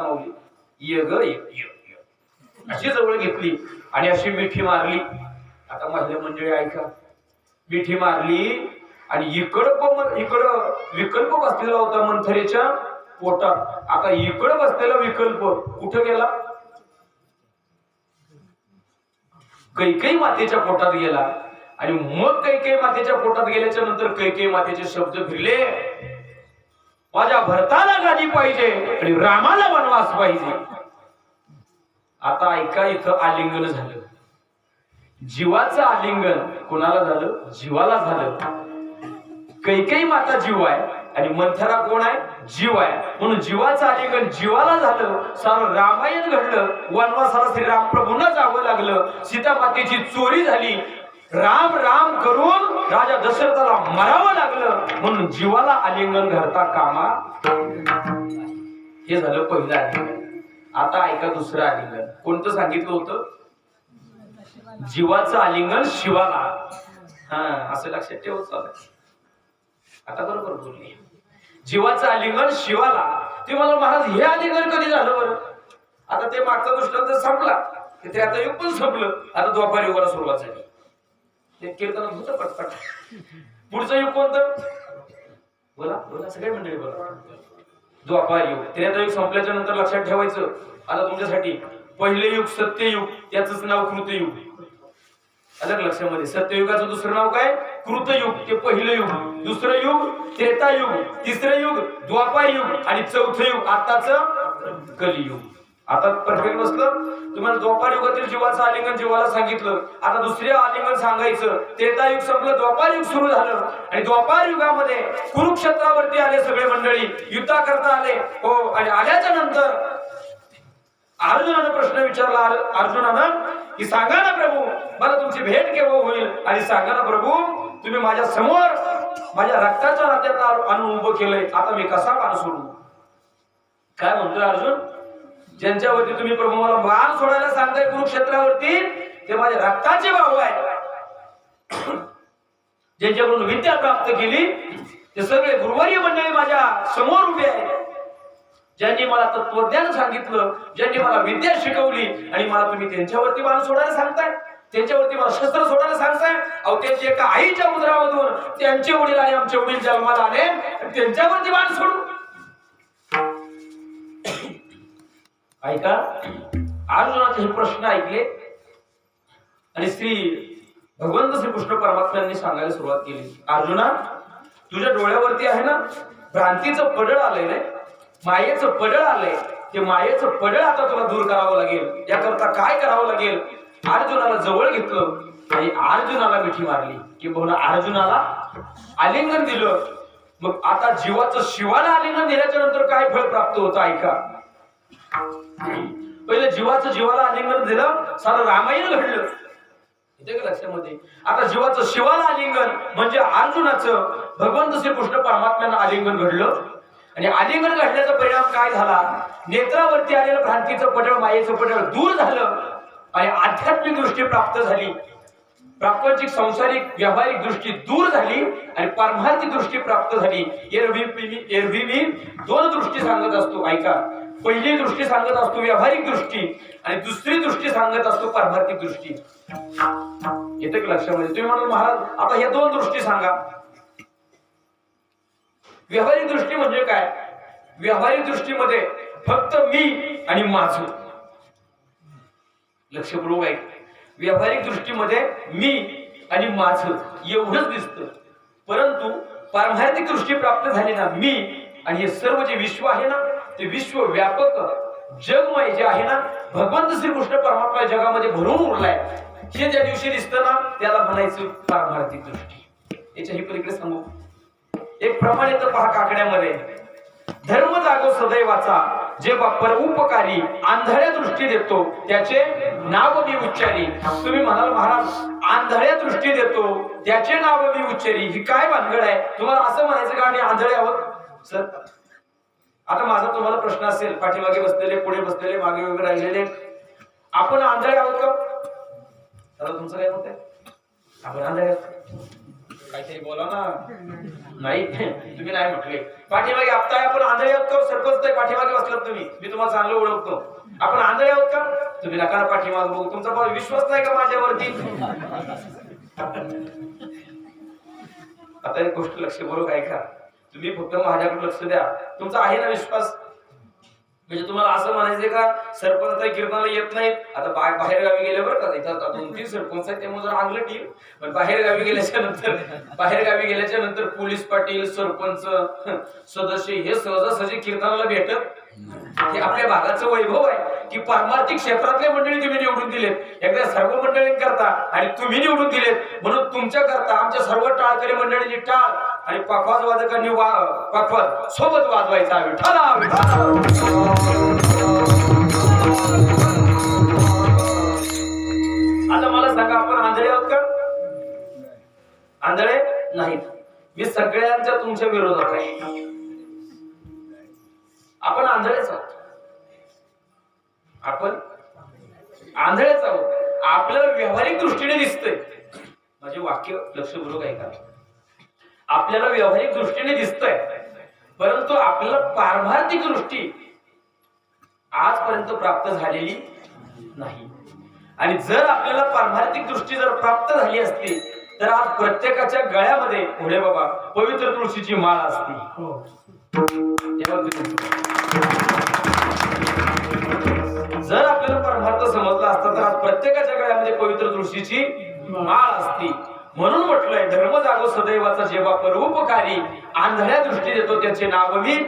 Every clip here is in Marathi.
का माऊली ये ग ये. अशी जवळ घेतली आणि अशी मिठी मारली. आता माझ्या मंडळी ऐका. मिठी मारली आणि इकडं इकडं विकल्प बसलेला होता मंथरेच्या पोटात. आता इकडं बसलेला विकल्प कुठं गेला? कैकई मातेच्या पोटात गेला. आणि मग कैकई मातेच्या पोटात गेल्याच्यानंतर कैकई मातेचे शब्द फिरले. माझ्या भरताला गादी पाहिजे आणि रामाला वनवास पाहिजे. आता ऐका इथं आलिंगन झालं. जीवाचं आलिंगन कोणाला झालं? जीवाला झालं. कैकई माता जीव आहे आणि मंथरा कोण आहे? जीव आहे. म्हणून जीवाचं आलिंगन जीवाला झालं सारं रामायण घडलं वनवासाला श्रीराम प्रभूंना जावं लागलं. सीता मातेची चोरी झाली राम राम करून राजा दशरथाला मरावं लागलं. म्हणून जीवाला आलिंगन घरता कामा हे झालं पहिलं आलिंगन. आता ऐका दुसरं आलिंगन. कोणतं सांगितलं होतं? जीवाचं आलिंगन शिवाला. हा असं लक्षात ठेवत चालत आता बरोबर बोलली. जीवाचं आलिंगन शिवाला. ते मला महाराज हे आलिंगन कधी झालं बरं? आता ते मागचा दृष्टांत संपला. ते त्रेता पण संपलं. आता द्वापार युगाला सुरुवात झाली. ते कीर्तनात होतं पटपट. पुढचं युग कोणतं? बोला बोला सगळे मंडळी बोला. द्वापार युग. त्रेता युग संपल्याच्या नंतर लक्षात ठेवायचं. आता तुमच्यासाठी पहिले युग सत्ययुग त्याच नाव कृतयुग. आलं लक्षामध्ये सत्ययुगाचं दुसरं नाव काय? कृतयुग ते पहिलं युग. दुसरं युग त्रेतायुग तिसरं युग द्वापार युग आणि चौथं युग. आताच कलियुग. आता परफेक्ट बसलं तुम्हाला द्वापार युगातील जीवाचं आलिंगन जीवाला सांगितलं. आता दुसरे आलिंगन सांगायचं. त्रेतायुग संपलं द्वापार युग सुरू झालं. आणि द्वापार युगामध्ये कुरुक्षेत्रावरती आले सगळे मंडळी. युद्धा करता आले. हो आणि आल्याच्यानंतर अर्जुनानं प्रश्न विचारला अर्जुनानं की सांगा ना प्रभू मला तुमची भेट केव्हा होईल? आणि सांगा ना प्रभू तुम्ही माझ्यासमोर माझ्या रक्ताच्या नात्यात आणून उभं केलंय. आता मी कसा बाण सोडू काय म्हणतोय अर्जुन? ज्यांच्यावरती तुम्ही प्रभू मला बाण सोडायला सांगताय कुरुक्षेत्रावरती ते माझे रक्ताचे भाऊ आहे ज्यांच्याकडून विद्या प्राप्त केली ते सगळे गुरुवारी मंडळी माझ्यासमोर उभे आहेत. ज्यांनी मला तत्वज्ञान सांगितलं ज्यांनी मला विद्या शिकवली आणि मला तुम्ही त्यांच्यावरती बाण सोडायला सांगताय. त्यांच्यावरती मला शस्त्र सोडायला सांगताय. अहो त्यांची एका आईच्या उदरामधून त्यांचे वडील आणि आमचे वडील जन्माला आले त्यांच्यावरती बाण सोडू. ऐका अर्जुनाचे हे प्रश्न ऐकले आणि श्री भगवंत श्रीकृष्ण परमात्म्यांनी सांगायला सुरुवात केली. अर्जुना तुझ्या डोळ्यावरती आहे ना भ्रांतीचं पडळ आलंय रे. मायेचं पडळ आलंय. ते मायेचं पडळ आता तुला दूर करावं लागेल. याकरता काय करावं लागेल? अर्जुनाला जवळ घेतलं आणि अर्जुनाला मिठी मारली. किंवा अर्जुनाला आलिंगन दिलं. मग आता जीवाचं शिवाला आलिंगन दिल्याच्या नंतर काय फळ प्राप्त होतं? ऐका. पहिले जीवाचं जीवाला आलिंगन दिलं सारं रामायण घडलं. का लक्षामध्ये? आता जीवाचं शिवाला आलिंगन म्हणजे अर्जुनाचं भगवंत श्री कृष्ण परमात्म्यानं आलिंगन घडलं. आणि आलिंगन घडल्याचा परिणाम काय झाला? नेत्रावरती आलेलं भ्रांतीचं पटळ मायेचं पटळ दूर झालं आणि आध्यात्मिक दृष्टी प्राप्त झाली. प्रापंचिक संसारिक व्यावहारिक दृष्टी दूर झाली आणि पारमार्थिक दृष्टी प्राप्त झाली. एरवी एरवी मी दोन दृष्टी सांगत असतो. ऐका. पहिली दृष्टी सांगत असतो व्यावहारिक दृष्टी आणि दुसरी दृष्टी सांगत असतो पारमार्थिक दृष्टी. येते का लक्षामध्ये? तुम्ही म्हणाल महाराज आता ह्या दोन दृष्टी सांगा. व्यावहारिक दृष्टी म्हणजे काय? व्यावहारिक दृष्टीमध्ये फक्त मी आणि माझ. लक्षपूर्वक आहे व्यावहारिक दृष्टीमध्ये मी आणि माझं. एवढंच दिसतं. परंतु पारमार्थिक दृष्टी प्राप्त झाली ना मी आणि हे सर्व जे विश्व आहे ना ते विश्व व्यापक जगमय जे आहे ना भगवंत श्रीकृष्ण परमात्मा जगामध्ये भरून उरलाय. हे ज्या दिवशी दिसतं ना त्याला म्हणायचं पारमार्थिक दृष्टी याच्या ही पलीकडे सांगू. एक प्रमाण येतं पहा काकड्यामध्ये. धर्म जागो सदैवाचा जे पर उपकारी आंधळ्या दृष्टी देतो त्याचे नाव मी उच्चारी. तुम्ही म्हणाल महाराज आंधळ्या दृष्टी देतो त्याचे नाव मी उच्चारी. ही काय भानगड आहे? तुम्हाला असं म्हणायचं का आम्ही आंधळे आहोत? सर आता माझा तुम्हाला प्रश्न असेल पाठीमागे बसलेले पुढे बसलेले मागे वगैरे राहिलेले आपण आंधळे आहोत का? तर तुमचं काय होत आपण आंधळे आहोत काहीतरी बोला ना. नाही तुम्ही नाही म्हटले. पाठीमागे आपताय आपण आंधळे आहोत का? सरपंच पाठीमागे बसलात तुम्ही. मी तुम्हाला चांगलं ओळखतो. आपण आंधळे आहोत का? तुम्ही नका पाठीमागे बघू. तुमचा भाऊ विश्वास नाही का माझ्यावरती? आता एक गोष्ट लक्ष बरोबर ऐका. तुम्ही फक्त माझ्याकडे लक्ष द्या. तुमचा आहे ना विश्वास? म्हणजे तुम्हाला असं म्हणायचंय का सरपंच काही कीर्तनाला येत नाहीत. आता बा- बाहेर गावी गेले बरं का इथं दोन तीन सरपंच आहेत त्यामुळे जर आणलं टीम. पण बाहेर गावी गेल्याच्यानंतर बाहेर गावी गेल्याच्यानंतर पोलीस पाटील सरपंच सदस्य हे सहजासहजी कीर्तनाला भेटत हे आपल्या भागाचं वैभव आहे की पारमार्थिक क्षेत्रातले मंडळी तुम्ही निवडून दिलेत. एकदा सर्व मंडळींकरता आणि तुम्ही निवडून दिलेत. म्हणून तुमच्या करता आमच्या सर्व टाळकरी मंडळींची टाळ आणि पखवाज वादकांनी वा पखवाज सोबत वाजवायचा विठाला आता मला सांगा आपण आंधळे आहोत का? आंधळे नाहीत. मी सगळ्यांच्या तुमच्या विरोधात आहे. आपण आंधळेच आहोत. आपण आंधळेच आहोत. आपलं व्यावहारिक दृष्टीने दिसतंय. माझे वाक्य लक्षपूर्वक ऐका. आपल्याला व्यावहारिक दृष्टीने दिसतंय. परंतु आपल्याला पारमार्थिक दृष्टी आजपर्यंत प्राप्त झालेली नाही. आणि जर आपल्याला पारमार्थिक दृष्टी जर प्राप्त झाली असती तर आज प्रत्येकाच्या गळ्यामध्ये पुढे बाबा पवित्र तुळशीची माळ असती. तुम्ही- जर आपल्याला परमार्थ समजला असता तर आज प्रत्येकाच्या गळ्यामध्ये पवित्र तुळशीची माळ असती. म्हणून म्हटलंय धर्म जागो सदैवाचा जेव्हा परोपकारी आंधळ्या दृष्टी देतो त्याचे नाव मी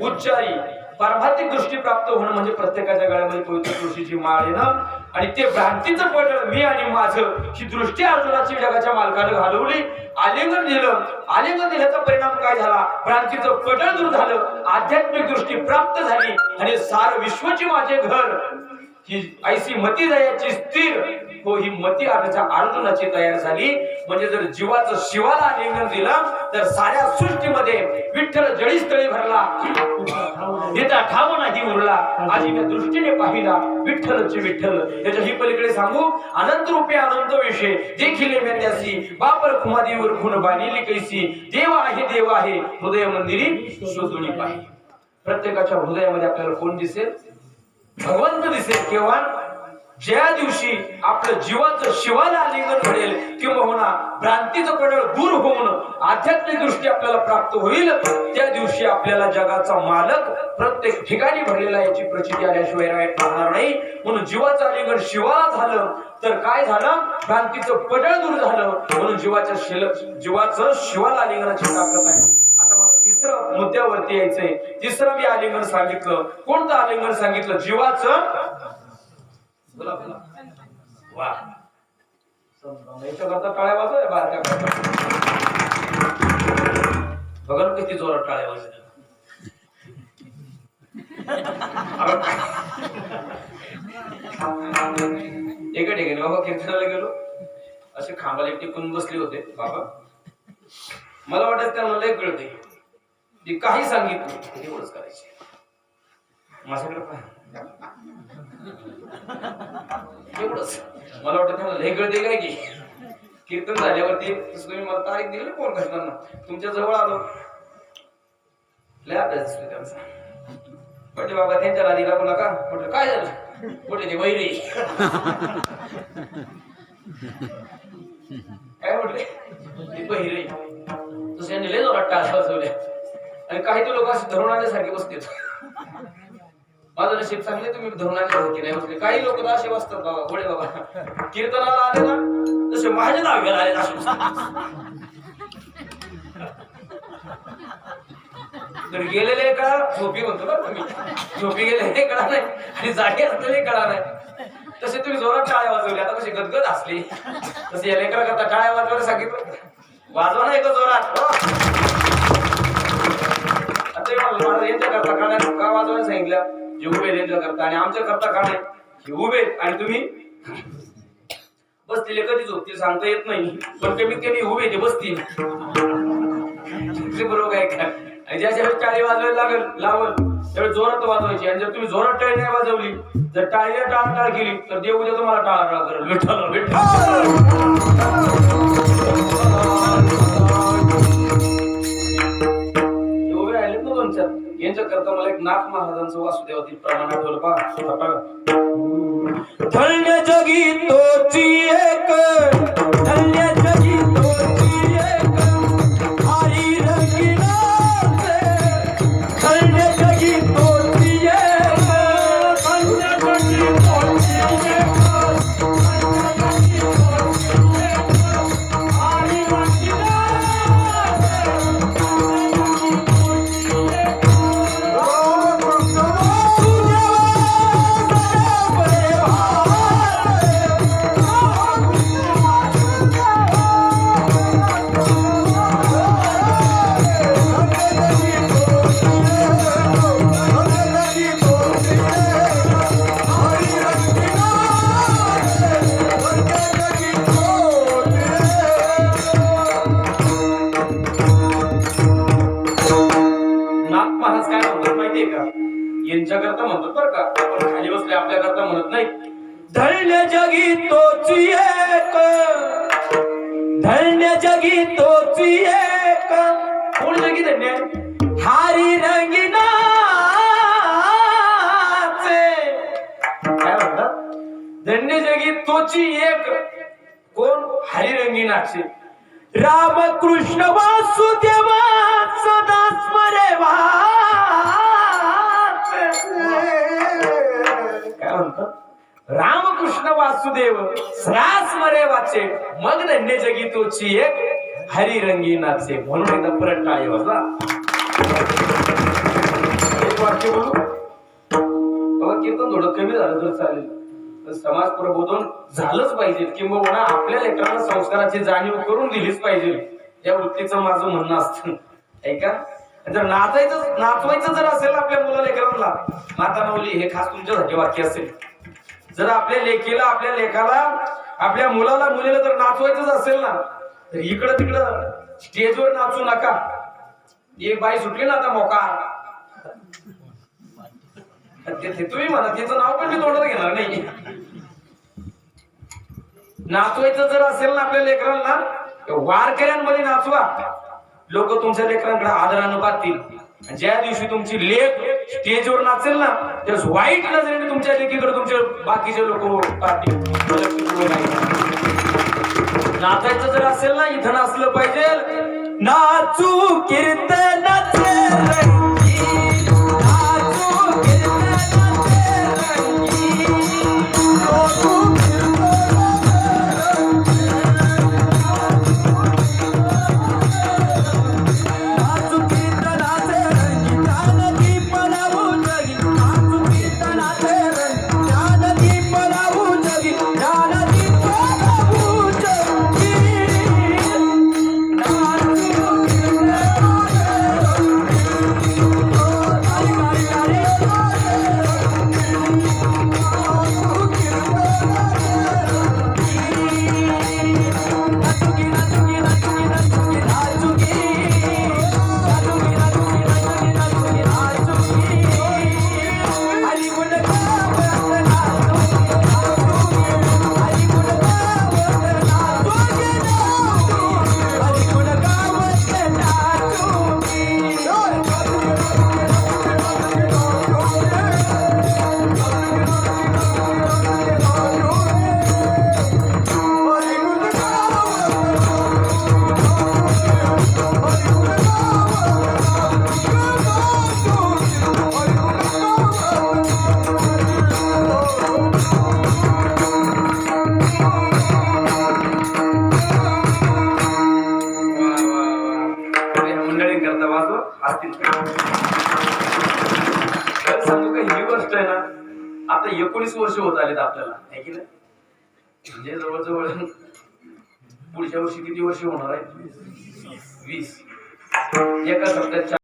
उच्चारी. पारमार्थिक दृष्टी प्राप्त होणं म्हणजे प्रत्येकाच्या गळ्यामध्ये पवित्र तुळशीची माळ येणं. आणि ते भ्रांतीचं पडलं मी आणि माझं ही दृष्टी अर्जुनाची जगाच्या मालकानं घालवली. आलिंगन दिलं आलिंगन दिल्याचा परिणाम काय झाला? भ्रांतीचं पडळ दूर झालं. आध्यात्मिक दृष्टी प्राप्त झाली. आणि सार विश्वची माझे घर. ही ऐसी मती जायची स्थिर. हो ही मती आजच्या अर्जुनाची तयार झाली. म्हणजे जर जीवाचं शिवाला आलिंगन दिलं तर साऱ्या सृष्टीमध्ये विठ्ठल जळीस्थळी भरला. येता ठाव नाही उरला. आज मी दृष्टीने पाहिला विठ्ठलचे विठ्ठल. त्याच्या ही पलीकडे सांगू अनंत रूपे अनंत विषय देखील मेल्यासी बापर खुमादीवर खून बाणिली कैसी. देव आहे देव आहे. हृदय मंदिरी शोधुनी पाहिजे प्रत्येकाच्या हृदयामध्ये आपल्याला कोण दिसेल? भगवंत दिसेल केव्हा? ज्या दिवशी आपलं जीवाचं शिवाला आलिंगन घडेल किंवा भ्रांतीचं पडळ दूर होऊन आध्यात्मिक दृष्टी आपल्याला प्राप्त होईल त्या दिवशी आपल्याला जगाचा मालक प्रत्येक ठिकाणी भरलेला याची प्रचिती आल्याशिवाय राहणार नाही. म्हणून जीवाचं आलिंगन शिवाला झालं तर काय झालं? भ्रांतीचं पडळ दूर झालं म्हणून जीवाच्या शिल जीवाचं शिवाला आलिंगनाची ताकद आहे. आता मला तिसरं मुद्द्यावरती यायचंय. तिसरं मी आलिंगन सांगितलं. कोणतं आलिंगन सांगितलं? जीवाचं बोला बोला. वा. याच्याकरता टाळ्या वाजवा बारक्या बघा ना किती जोरात टाळ्या वाजल्या. एका ठिकाणी बाबा कीर्तनाला गेलो. असे खांबाला एक टिकून बसले होते बाबा. मला वाटत त्यांना लय कळते ते काही सांगितलं एवढंच करायचे माझ्याकडे पाहिजे एवढंच. मला वाटतं त्यांना लय कळते काय की? कीर्तन झाल्यावरती तुम्ही मला तारीख दिली फोन करताना तुमच्या जवळ आलो. लय अभ्यास दिसतोय त्यांचा. म्हटले बाबा त्यांच्या नादी लागू नका. म्हटलं काय झालं? कुठे ते वैरी. काय म्हटले? ती बहिरे यांनी लय जोरात टाळ्या वाजवल्या. आणि काही ते लोक असे धरून आल्यासारखे बसतात माझं नशीब चांगले तुम्ही धरून आणल्यासारखे नाही? म्हटले काही लोक तर असे बसतात बाबा गोळे बाबा. कीर्तनाला आले ना तसे माझ्या दहाव्याला आले ना तर गेलेले कळा झोपी म्हणतो ना तुम्ही झोपी गेलेले कळा नाही आणि जागे असलेले कळा नाही. तसे तुम्ही जोरात टाळ्या वाजवल्या आता कशी गदगद असली. तसे या लेकरा करता टाळ्या वाजवायला सांगितलं. वाजवा नाही का जोरात. हो. आता हे यांच्या करता काळ्या का वाजवायला सांगितलं? जे उभे त्यांच्या करता आणि आमच्या करता का नाही? हे उभे आणि तुम्ही? बसलेले कधी झोपतील सांगता येत नाही. पण कमीत कमी उभे ते बसतील. बरोबर आहे का? आणि ज्या टाळी वाजवायला लागल लावल त्यावेळेस जोरात वाजवायची. आणि जर तुम्ही जोरात टाळी नाही वाजवली जर टाळीला टाळ टाळ केली तर देव उद्या तुम्हाला टाळ टाळ करेल. विठ्ठल विठ्ठल! उभे राहिले ना दोन चार. यांच्या करता मला एक नाथ महाराजांचं वासुदेवातील प्रमाण आठवलं. पहा. धन्य जगी तोची एक धन्य जगी तोची एक. कोण? हरी रंगिनाचे रामकृष्ण वासुदेवा सदा स्मरे काय म्हणतात रामकृष्ण वासुदेव सदा वाचे. मग धन्य जगी तोची एक हरी रंगीनाचे म्हणून एकदा परत टाळे वाजला एक वाक्य बोलू? कीर्तन थोडं कमी झालं तर चालेल. समाज प्रबोधन झालंच पाहिजे. किंवा आपल्या लेकरांना संस्काराची जाणीव करून दिलीच पाहिजे. या वृत्तीचं माझं म्हणणं असतं. ऐका जर नाचायचं नाचवायचं जर असेल आपल्या मुला लेकरांना माता माऊली हे खास तुमच्यासाठी वाक्य असेल. जर आपल्या लेकीला आपल्या लेखाला आपल्या मुलाला मुलीला जर नाचवायचंच असेल ना तर इकडं तिकडं स्टेजवर नाचू नका. एक बाई सुटली ना आता मोका तुम्ही म्हणा तिचं नाव पण मी तोंडात घेणार नाही नाचवायचं जर असेल ना आपल्या लेकरांना वारकऱ्यांमध्ये नाचवा. लोक तुमच्या लेकरांकडे आदरानं पाहतील. ज्या दिवशी तुमची लेख स्टेजवर नाचेल ना त्यावेळेस वाईट नजरेने तुमच्या लेकीकडे तुमचे बाकीचे लोक पाहतील. नाचायचं जर असेल ना इथं नाचलं पाहिजे. नाचू कीर्तन वर्ष होत आलेत आपल्याला आहे की नाही? म्हणजे जवळजवळ पुढच्या वर्षी किती वर्ष होणार आहे? वीस. एका शब्दात